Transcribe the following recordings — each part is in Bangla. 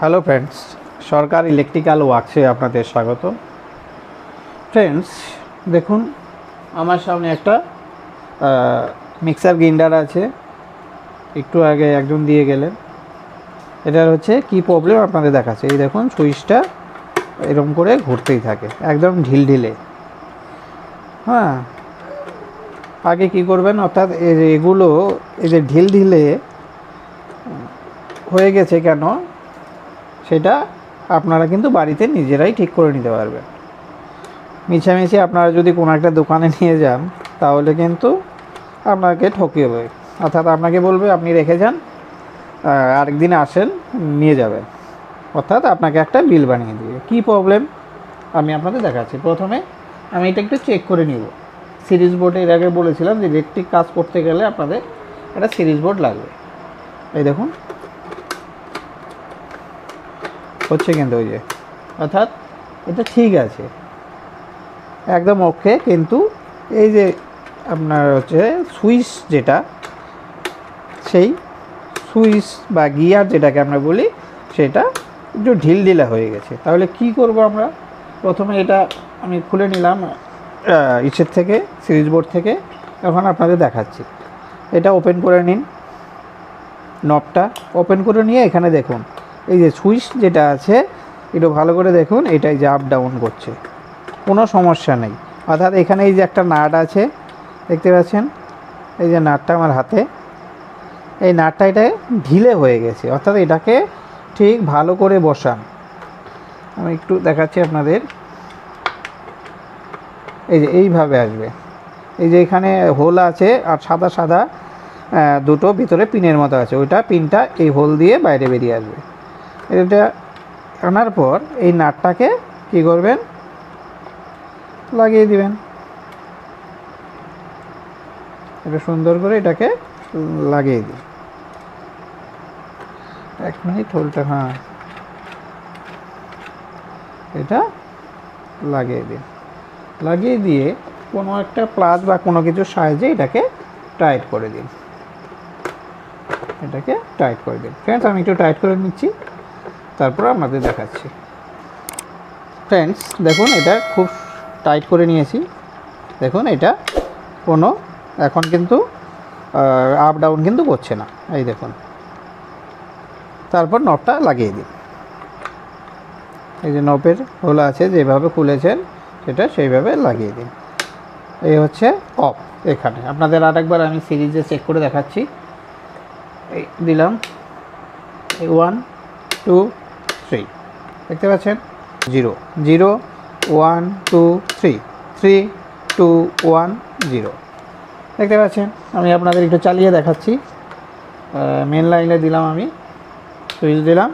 হ্যালো ফ্রেন্ডস সরকার ইলেকট্রিক্যাল ওয়ার্কসে আপনাদের স্বাগত। ফ্রেন্ডস দেখুন, আমার সামনে একটা মিক্সার গ্রাইন্ডার আছে। একটু আগে একজন দিয়ে গেলেন। এটার হচ্ছে কি প্রবলেম আপনাদের দেখাচ্ছে। এই দেখুন, সুইচটা এরকম করে ঘুরতেই থাকে, একদম ঢিল ঢিলে হ্যাঁ আগে কি করবেন, অর্থাৎ এগুলো, এই যে ঢিল ঢিলে হয়ে গেছে কেন? সেটা আপনারা কিন্তু বাড়িতে নিজেরাই ঠিক করে নিতে পারবেন। মিছামিছি আপনারা যদি কোনো একটা দোকানে নিয়ে যান, তাহলে কিন্তু আপনাকে ঠকিয়ে অর্থাৎ আপনাকে বলবে, আপনি রেখে যান আরেকদিন আসেন, নিয়ে যাবেন। অর্থাৎ আপনাকে একটা বিল বানিয়ে দিবে। কী প্রবলেম আমি আপনাদের দেখাচ্ছি। প্রথমে আমি এটা একটু চেক করে নিব। সিরিজ বোর্ডে এর আগে বলেছিলাম যে ইলেকট্রিক কাজ করতে গেলে আপনাদের একটা সিরিজ বোর্ড লাগবে। এই দেখুন। হচ্ছে কিন্তু ওই যে, অর্থাৎ এটা ঠিক আছে। একদম ওকে কিন্তু এই যে আপনার হচ্ছে সুইচ যেটা, সেই সুইচ বা গিয়ার যেটাকে আমরা বলি, সেটা একটু ঢিল ঢিলা হয়ে গেছে। তাহলে কি করব আমরা? প্রথমে এটা আমি খুলে নিলাম ইসের থেকে, সিরিজ বোর্ড থেকে, এখন আপনাদের দেখাচ্ছি। এটা ওপেন করে নিন নবটা ওপেন করে নিয়ে এখানে দেখুন। এই যে সুইচ যেটা আছে, একটু ভালো করে দেখুন, এটাই যে আপ ডাউন করছে। কোনো সমস্যা নেই। অর্থাৎ এখানে এই যে একটা নাট আছে, দেখতে পাচ্ছেন? এই যে নাটটা আমার হাতে। এই নাটটা এটা ঢিলে হয়ে গেছে। অর্থাৎ এটাকে ঠিক ভালো করে বসান। আমি একটু দেখাচ্ছি আপনাদের। এই যে এইভাবে আসবে। এই যে এখানে হোল আছে আর সাদা সাদা দুটো ভিতরে পিনের মতো আছে। ওইটা পিনটা এই হোল দিয়ে বাইরে বেরিয়ে আসবে। এটা আনার পর এই নাটটাকে কি করবেন? লাগিয়ে দিবেন। এটা সুন্দর করে এটাকে লাগিয়ে দিন। এক মিনিট হোলটা হ্যাঁ। এটা লাগিয়ে দিন। লাগিয়ে দিয়ে কোনো একটা প্লাস বা কোনো কিছু সাহায্যে এটাকে টাইট করে দিন। এটাকে টাইট করে দিন। ফ্রেন্ডস, আমি একটু টাইট করে নিচ্ছি। তারপর আপনাদের দেখাচ্ছি। ফ্রেন্ডস দেখুন, এটা খুব টাইট করে নিয়েছি। দেখুন, এটা কোনো এখন কিন্তু আপ ডাউন কিন্তু করছে না। এই দেখুন। তারপর নবটা লাগিয়ে দিন। এই যে নবের হোলা আছে, যেভাবে খুলেছেন, সেটা সেইভাবে লাগিয়ে দিন। এই হচ্ছে অফ এখানে। আপনাদের আরেকবার আমি সিরিজে চেক করে দেখাচ্ছি। এই দিলাম। ওয়ান টু থ্রি দেখতে পাচ্ছেন zero zero one two three three two one zero দেখতে পাচ্ছেন আমি আপনাদের একটু চালিয়ে দেখাচ্ছি মেন লাইনে দিলাম আমি সুইচ দিলাম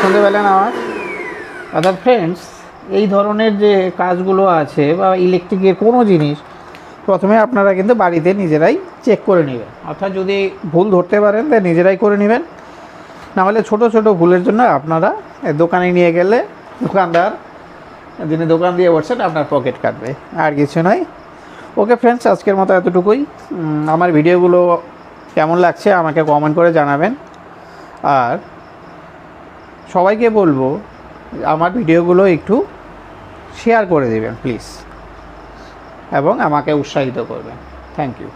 শুনতে পেলেন আওয়াজ অর্থাৎ ফ্রেন্ডস এই ধরনের যে কাজগুলো আছে বা ইলেকট্রিকের কোনো জিনিস প্রথমে আপনারা কিন্তু বাড়িতে নিজেরাই চেক করে নেবেন। অর্থাৎ যদি ভুল ধরতে পারেন তাহলে নিজেরাই করে নেবেন। নাহলে ছোট ছোট ভুলের জন্য আপনারা দোকানে নিয়ে গেলে দোকানদার যিনি দোকান দিয়ে বসছেন, আপনার পকেট কাটবে। আর কিছু নয়। ওকে ফ্রেন্ডস আজকের মতো এতটুকুই। আমার ভিডিওগুলো কেমন লাগছে আমাকে কমেন্ট করে জানাবেন। আর সবাইকে বলব, আমার ভিডিওগুলো একটু শেয়ার করে দেবেন প্লিজ এবং আমাকে উৎসাহিত করবেন থ্যাংক ইউ